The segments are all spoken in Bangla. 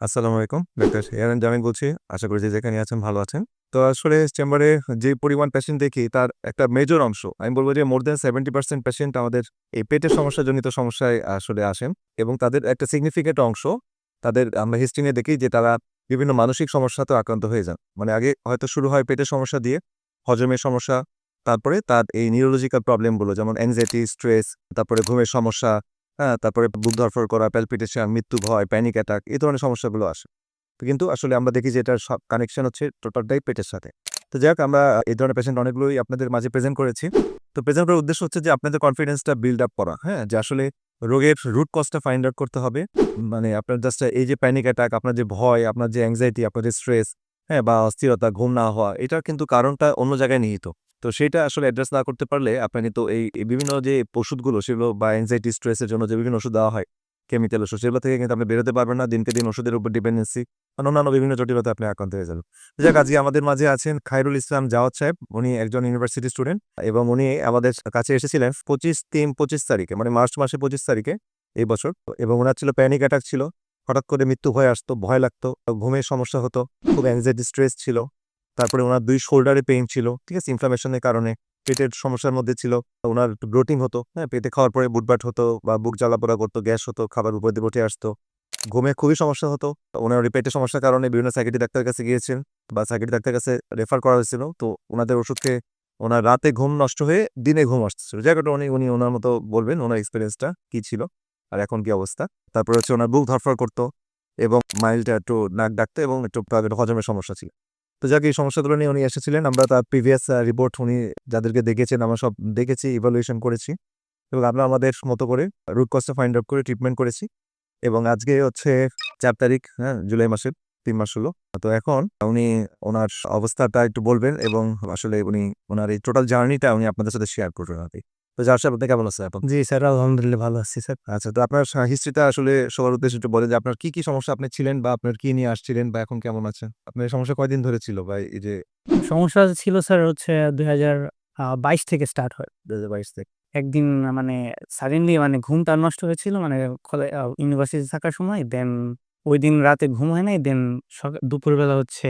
আসসালামু আলাইকুম, ডাক্তার এয়ারান জামিন বলছি। আশা করি যে যেখানে আছেন ভালো আছেন। তো আসলে চেম্বারে যে পরিমাণ পেশেন্ট দেখি, তার একটা মেজর অংশ, আমি বলব যে more then seventy percent patient আমাদের এই পেটের সমস্যাজনিত সমস্যায় আসলে আসেন এবং তাদের একটা সিগনিফিকেন্ট অংশ তাদের আমরা হিস্ট্রি নিয়ে দেখি যে তারা বিভিন্ন মানসিক সমস্যাতেও আক্রান্ত হয়ে যান। মানে আগে হয়তো শুরু হয় পেটের সমস্যা দিয়ে, হজমের সমস্যা, তারপরে তার এই নিউরোলজিক্যাল প্রবলেমগুলো যেমন অ্যাংজাইটি স্ট্রেস তারপরে ঘুমের সমস্যা হ্যাঁ তারপরে বুক ধরফর করা প্যালপিটেশন মৃত্যু ভয় প্যানিক অ্যাটাক এই ধরনের সমস্যাগুলো আসে। কিন্তু আসলে আমরা দেখি যে এটার সব কানেকশন হচ্ছে টোটালটাই পেটের সাথে। তো যাক আমরা এই ধরনের পেশেন্ট অনেকগুলোই আপনাদের মাঝে প্রেজেন্ট করেছি। তো প্রেজেন্ট করার উদ্দেশ্য হচ্ছে যে আপনাদের কনফিডেন্সটা বিল্ড আপ করা হ্যাঁ? যে আসলে রোগের রুট কজটা ফাইন্ড আউট করতে হবে। মানে আপনার জাস্ট এই যে প্যানিক অ্যাটাক আপনার যে ভয়, আপনার যে অ্যাংজাইটি আপনার যে স্ট্রেস হ্যাঁ? বা অস্থিরতা, ঘুম না হওয়া, এটার কিন্তু কারণটা অন্য জায়গায় নিহিত। তো সেটা আসলে অ্যাড্রেস না করতে পারলে আপনার কিন্তু এই বিভিন্ন যে ওষুধগুলো সেগুলো বা অ্যাংজাইটি স্ট্রেসের জন্য যে বিভিন্ন ওষুধ দেওয়া হয় কেমিক্যাল ওষুধ, সেগুলো থেকে কিন্তু আপনি বেরোতে পারবেন না। দিনকে দিন ওষুধের উপর ডিপেন্ডেন্সি অন্যান্য বিভিন্ন জটিলতা আপনি আক্রান্ত হয়ে যাবেন। যাক, আজকে আমাদের মাঝে আছেন খায়রুল ইসলাম জাওয়াত সাহেব। উনি একজন ইউনিভার্সিটি স্টুডেন্ট এবং উনি আমাদের কাছে এসেছিলেন পঁচিশ তিন, পঁচিশ তারিখে মানে মার্চ মাসে পঁচিশ তারিখে এই বছর। এবং ওনার ছিল প্যানিক অ্যাটাক ছিল। হঠাৎ করে মৃত্যু ভয় আসতো, ভয় লাগতো, ঘুমের সমস্যা হতো, খুব অ্যাংজাইটি স্ট্রেস ছিল। তারপরে ওনার দুই শোল্ডারে পেইন ছিল, ঠিক আছে ইনফ্লামেশনের কারণে, পেটের সমস্যার মধ্যে ছিল, ওনার একটু ব্লোটিং হতো হ্যাঁ পেটে খাওয়ার পরে বুটবাট হতো বা বুক জ্বালাপোড়া করতো, গ্যাস হতো, খাবার উপর দিয়ে বসে আসতো, ঘুমে খুবই সমস্যা হতো, ওনার পেটের সমস্যার কারণে বিভিন্ন সাইকেটি ডাক্তারের কাছে গিয়েছেন বা সাইকেটি ডাক্তারের কাছে রেফার করা হয়েছিল, তো ওনাদের ওষুধ খেয়ে ওনার রাতে ঘুম নষ্ট হয়ে দিনে ঘুম আসছিল জায়গাটা উনি উনি ওনার মতো বলবেন ওনার এক্সপিরিয়েন্সটা কি ছিল আর এখন কি অবস্থা, তারপরে হচ্ছে ওনার বুক ধরফর করতো এবং মাইলটা একটু নাক ডাকতো এবং একটু হজমের সমস্যা ছিল। তো যাক, এই সমস্যাগুলো নিয়ে উনি এসেছিলেন। আমরা তার প্রিভিয়াস রিপোর্ট উনি যাদেরকে দেখেছেন, আমরা সব দেখেছি ইভালুয়েশন করেছি এবং আমরা আমাদের মতো করে রুট কজটা ফাইন্ড আউট করে ট্রিটমেন্ট করেছি এবং আজকে হচ্ছে চার তারিখ হ্যাঁ জুলাই মাসের তিন মাস হলো। তো এখন উনি ওনার অবস্থাটা একটু বলবেন এবং আসলে উনি ওনার এই টোটাল জার্নিটা উনি আপনাদের সাথে শেয়ার করবেন আর তো যার সাহেব আপনি কেমন আছেন এখন? জি স্যার আলহামদুলিল্লাহ ভালো আছি স্যার। আচ্ছা তো আপনার হিস্ট্রিটা আসলে সবার উদ্দেশ্যে একটু বলেন যে আপনার কি কি সমস্যা আপনি ছিলেন বা আপনার কি নিয়ে আসছিলেন বা এখন কেমন আছেন? আপনার এই সমস্যা কয়দিন ধরে ছিল বা এই যে সমস্যা ছিল স্যার হচ্ছে দুই হাজার বাইশ থেকে স্টার্ট হয়। দু হাজার বাইশ থেকে। একদিন মানে সাডেনলি মানে ঘুমটা নষ্ট হয়েছিল মানে ইউনিভার্সিটি থাকার সময় দেন ওই দিন রাতে ঘুম হয় নাই দেন দুপুরবেলা হচ্ছে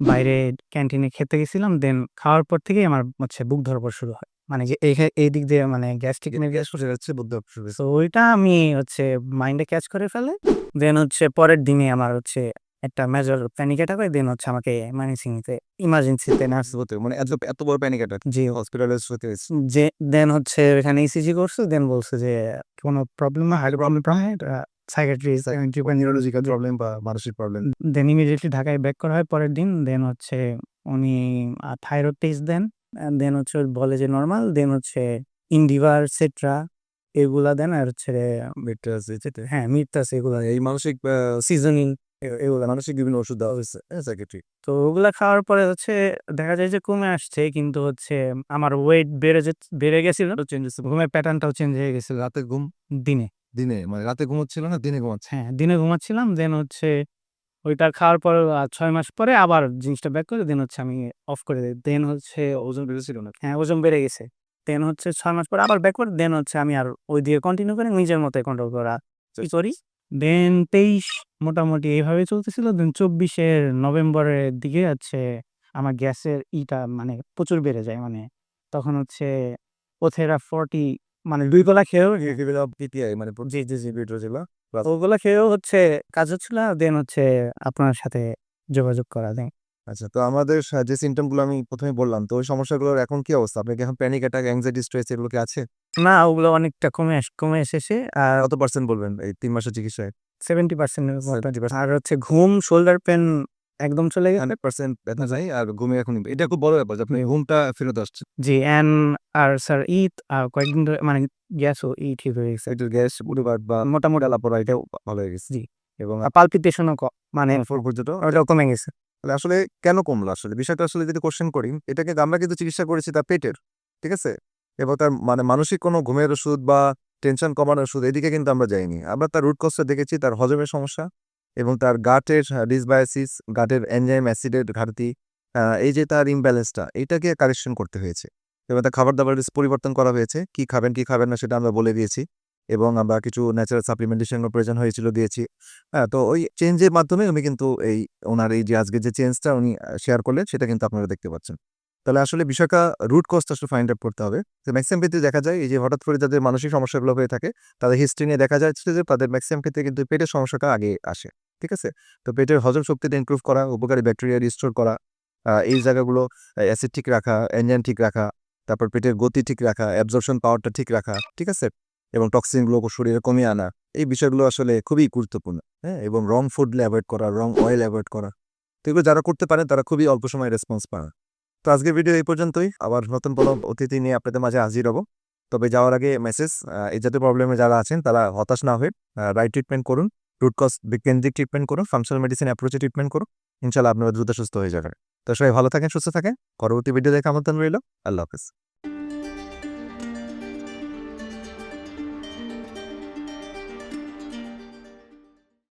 বাইরে ক্যান্টিনে খেতে গেছিলাম দেন খাওয়ার পর থেকেই আমার হচ্ছে বুক ধরপর শুরু হয়। মানে যে এই এই দিক দিয়ে মানে গ্যাস্ট্রিক গ্যাস উঠে যাচ্ছে বুদ্ধ তো ওইটা আমি হচ্ছে মাইন্ডে ক্যাচ করে ফেলে দেন হচ্ছে পরের দিনে আমার হচ্ছে একটা মেজর প্যানিক অ্যাটাক হয় দেন হচ্ছে আমাকে মানিসিংতে ইমার্জেন্সিতে নার্স হতে মানে এত এত বড় প্যানিক অ্যাটাক জি। হসপিটালে হতে যে দেন হচ্ছে এখানে ইসিজি করছে দেন বলছে যে কোনো প্রবলেম না hydro problem psychiatrist neurological problem বা মানসিক প্রবলেম দেন ইমিডিয়েটলি ঢাকায় ব্যাক করা হয় পরের দিন দেন হচ্ছে উনি থাইরয়েড টেস্ট দেন। দেন হচ্ছে বলে যে নর্মাল দেন হচ্ছে ইন্ডিভার সেট্রা এগুলা দেন আর হচ্ছে আছে হ্যাঁ মিথ্যাস এগুলা। এই মানসিক সিজনিং এগুলো মানসিক বিভিন্ন ওষুধ দেওয়া হয়েছে। হ্যাঁ তো ওগুলা খাওয়ার পরে হচ্ছে দেখা যায় যে কমে আসছে কিন্তু হচ্ছে আমার ওয়েট বেড়ে যে বেড়ে গেছিল। চেঞ্জেস ঘুমের প্যাটার্নটাও চেঞ্জ হয়ে গেছিল। রাতে ঘুম দিনে। দিনে? মানে রাতে ঘুমোচ্ছিল না দিনে ঘুমাচ্ছে? হ্যাঁ দিনে ঘুমাচ্ছিলাম দেন হচ্ছে ওইটা খাওয়ার পর ছয় মাস পরে আবার জিনিসটা ব্যাক করে দেন হচ্ছে আমি অফ করে দিই। দেন হচ্ছে ওজন বেড়েছিল না হ্যাঁ ওজন বেড়ে গেছে। দেন হচ্ছে ছয় মাস পরে আবার ব্যাক করে দেন হচ্ছে আমি আর ওই দিয়ে কন্টিনিউ করে নিজের মতো কন্ট্রোল করা সরি দেন তেইশ মোটামুটি এইভাবে চলতেছিল। দেন চব্বিশের নভেম্বরের দিকে হচ্ছে আমার গ্যাসের ইটা মানে প্রচুর বেড়ে যায়। মানে তখন হচ্ছে ওথেরা ফর্টি মানে দুই কলা খেয়েও মানে জি জি জি। ওগুলো খেয়েও হচ্ছে কাজ হচ্ছিল দেন হচ্ছে আপনার সাথে যোগাযোগ করা দেন। আচ্ছা তো আমাদের যে সিমটমগুলো আমি প্রথমে বললাম তো ওই সমস্যাগুলোর এখন কি অবস্থা? আপনার কি এখন প্যানিক অ্যাটাক অ্যাংজাইটি স্ট্রেস এগুলো কি আছে? না ওগুলো অনেকটা কমে কমে এসেছে আর কত পার্সেন্ট বলবেন এই তিন মাসের চিকিৎসায়? সেভেন্টি পার্সেন্ট আর হচ্ছে ঘুম শোল্ডার পেন একদম চলে গেছে হান্ড্রেড পার্সেন্ট ব্যথা যায় আর ঘুমে এখন এটা খুব বড় ব্যাপার যে আপনি ঘুমটা ফেরত আসছে জি অ্যান আর স্যার ঈদ আর কয়েকদিন ধরে মানে গ্যাসও ই ঠিক হয়ে গেছে। একটু গ্যাস উড়িবার বা মোটামুটি লাপড়া এটাও ভালো হয়ে গেছে। জি। এবং পালপিটেশনও মানে ফোর পর্যন্ত ওটাও কমে গেছে। তাহলে আসলে কেন কমলো আসলে? বিষয়টা আসলে যদি কোশ্চেন করি এটাকে আমরা কিন্তু চিকিৎসা করেছি তার পেটের ঠিক আছে? এবং তার মানে মানসিক কোনো ঘুমের ওষুধ বা টেনশন কমানোর ওষুধ এদিকে কিন্তু আমরা যাইনি। আমরা তার রুট কজটা দেখেছি তার হজমের সমস্যা এবং তার গাটের ডিসবায়োসিস, গাটের এনজাইম অ্যাসিডের ঘাটতি এই যে তার ইমব্যালেন্সটা এটাকে কারেকশন করতে হয়েছে। এবং তার খাবার দাবার পরিবর্তন করা হয়েছে, কি খাবেন কি খাবেন না সেটা আমরা বলে দিয়েছি। এবং আমরা কিছু ন্যাচারাল সাপ্লিমেন্টেশনের প্রয়োজন হয়েছিল, দিয়েছি। হ্যাঁ তো ওই চেঞ্জের মাধ্যমে উনি কিন্তু এই, ওনার এই যে আজকে যে চেঞ্জটা উনি শেয়ার করলেন, সেটা কিন্তু আপনারা দেখতে পাচ্ছেন। তাহলে আসলে বিষয়টা রুট কস্ট আসলে ফাইন্ড আউট করতে হবে। ম্যাক্সিমাম ক্ষেত্রে দেখা যায়, এই যে হঠাৎ করে যাদের মানসিক সমস্যাগুলো হয়ে থাকে, তাদের হিস্ট্রি নিয়ে দেখা যাচ্ছে যে তাদের ম্যাক্সিমাম ক্ষেত্রে কিন্তু পেটের সমস্যাটা আগে আসে, ঠিক আছে? তো পেটের হজম শক্তিটা ইমপ্রুভ করা, উপকারী ব্যাকটেরিয়া রিস্টোর করা এই জায়গাগুলো অ্যাসিড ঠিক রাখা এনজাইম ঠিক রাখা, তারপর পেটের গতি ঠিক রাখা অ্যাবজর্পশন পাওয়ারটা ঠিক রাখা, ঠিক আছে? এবং টক্সিনগুলো শরীরে কমিয়ে আনা, এই বিষয়গুলো আসলে খুবই গুরুত্বপূর্ণ হ্যাঁ? এবং রং ফুড অ্যাভয়েড করা রং অয়েল অ্যাভয়েড করা। তো এগুলো যারা করতে পারেন তারা খুবই অল্প সময় রেসপন্স পান তো আজকে ভিডিও এই পর্যন্তই। আবার নতুন কোনো অতিথি নিয়ে আপনাদের মাঝে হাজির হব। তবে যাওয়ার আগে মেসেজ এই জাতীয় প্রবলেমে যারা আছেন, তারা হতাশ না হয়ে রাইট ট্রিটমেন্ট করুন। রুট বিকেন্দ্রিক কেন্দ্রিক ট্রিটমেন্ট করুন ফাংশনাল মেডিসিন অ্যাপ্রোচে ট্রিটমেন্ট করুন। ইনশাল্লাহ আপনারা দ্রুত সুস্থ হয়ে যাবেন। তো সবাই ভালো থাকেন, সুস্থ থাকেন। পরবর্তী ভিডিও দেখে আমন্ত্রণ রইল। আল্লাহ হাফেজ।